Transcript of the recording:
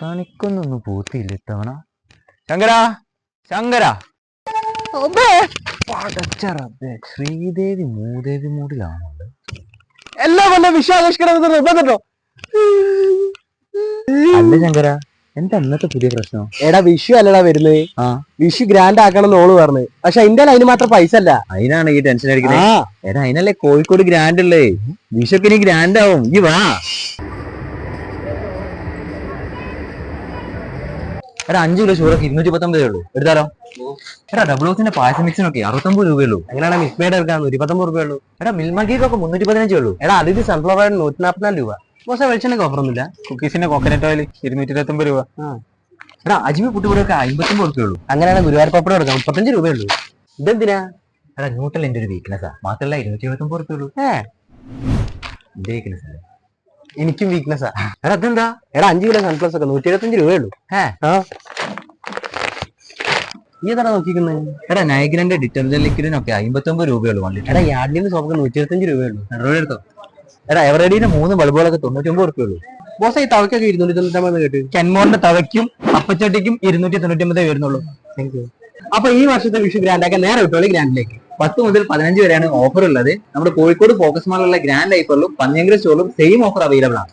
കണിക്കൊന്നൊന്നും പൂത്തിയില്ല ഇത്തവണ. ശങ്കര ശങ്കര. ശ്രീദേവി മൂദേവി മൂടിലാണുണ്ട് എല്ലാ കൊല്ലം വിശ്വാഘോഷിക്കണം നിർബന്ധോ അല്ല ശങ്കര എന്താ അന്നത്തെ പുതിയ പ്രശ്നം? എടാ വിഷു അല്ലടാ വരുന്നത്. ആ. വിഷു ഗ്രാൻഡ് ആക്കണം ഓൾ പറഞ്ഞു. പക്ഷെ അതിന്റെ അതിന് മാത്രം പൈസ അല്ല. അതിനാണ് ഈ ടെൻഷൻ അടിക്കുന്നത്. എടാ അതിനല്ലേ കോഴിക്കോട് ഗ്രാൻഡ് ഉള്ളേ വിഷൊക്കെ ഇനി ഗ്രാൻഡ് ആവും ഈ വാ. എടാ അഞ്ചു കിലോ ചോറൊക്കെ ഇരുന്നൂറ്റി പത്തൊമ്പതേ ഉള്ളൂ. എടുത്താലോ? എടാ ഡബിൾ ഓസിന്റെ പായസം മിക്സിനൊക്കെ അറുപത്തൊമ്പത് രൂപയുള്ളൂ എങ്ങനെയാണ് മിസ്മേഡ് എടുക്കാൻ ഇരുപത്തൊമ്പത് പത്തൊമ്പത് രൂപ ഉള്ളൂ? എടാ മിൽമ കേക്കൊക്കെ മുന്നൂറ്റി പതിനഞ്ചേ ഉള്ളൂ. എടാ അതിന് സൺഫ്ലവർ ഓയിൽ നൂറ്റി നാൽപ്പത്തിനാല് രൂപ. പക്ഷെ വെളിച്ചെണ്ണ ഓഫറൊന്നുമില്ല കുക്കീസിന്റെ കോക്കനട്ട് ഓയിൽ ഇരുന്നൂറ്റി ഇരുപത്തൊമ്പത് രൂപ എടാ അജിമി പുട്ടുപൊടിയൊക്കെ അമ്പത്തൊമ്പത് രൂപ ഉള്ളൂ. അങ്ങനെയാണ് ഗുരുവായൂർ പപ്പടം എടുക്കാം മുപ്പത്തഞ്ച് രൂപയുള്ളൂ ഇതെന്തിനാ? എടാ ന്യൂട്ടൽ എന്റെ ഒരു വീക്ക്നെസ്സാ മാത്രമല്ല ഇരുന്നൂറ്റി ഇരുപത്തൊമ്പത് രൂപ ഉള്ളൂ. ഏ. എന്റെ വീക്ക്നെസ് അല്ലേ? എനിക്കും വീക്ക്നെസ്സാ എടാ അതെന്താ? എടാ അഞ്ചു കിലോ സൺപ്ലസ് ഒക്കെ നൂറ്റി എഴുപത്തഞ്ച് രൂപയുള്ളൂ ഈ എത്ര നോക്കിക്കുന്നത് എടാ നൈഗ്രന്റെ ഡിറ്റർജന്റ് ലിക്വിഡിനൊക്കെ അമ്പത്തൊമ്പത് രൂപയുള്ളൂ വണ്ടി എടാ യാർഡിന് സോപ്പൊക്കെ നൂറ്റി എഴുപത്തഞ്ച് രൂപയുള്ളൂ രൂപ എടുത്തോ. എടാ എവറേഡിന്റെ മൂന്ന് ബൾബുകളൊക്കെ തൊണ്ണൂറ്റൊമ്പത് ഒമ്പത് ഉള്ളൂ. ബോസ് ഈ തവക്കൊക്കെ ഇരുന്നൂറ്റി തൊണ്ണൂറ്റമ്പത് കേട്ടു. കെൻമോണിന്റെ തവയ്ക്കും അപ്പച്ചട്ടിക്കും ഇരുന്നൂറ്റി തൊണ്ണൂറ്റി ഒമ്പതേ വരുന്നുള്ളൂ താങ്ക് യു അപ്പൊ ഈ വർഷത്തെ വിഷു ഗ്രാൻഡ് ആക്കാൻ നേരെ വിട്ടോളി ഗ്രാൻഡിലേക്ക്. പത്ത് മുതൽ പതിനഞ്ച് വരെയാണ് ഓഫർ ഉള്ളത്. നമ്മുടെ കോഴിക്കോട് ഫോക്കസ് മാളിലുള്ള ഗ്രാൻഡ് ലൈഫറിലും പന്നിയങ്കര സ്റ്റോറിലും സെയിം ഓഫർ അവൈലബിൾ ആണ്.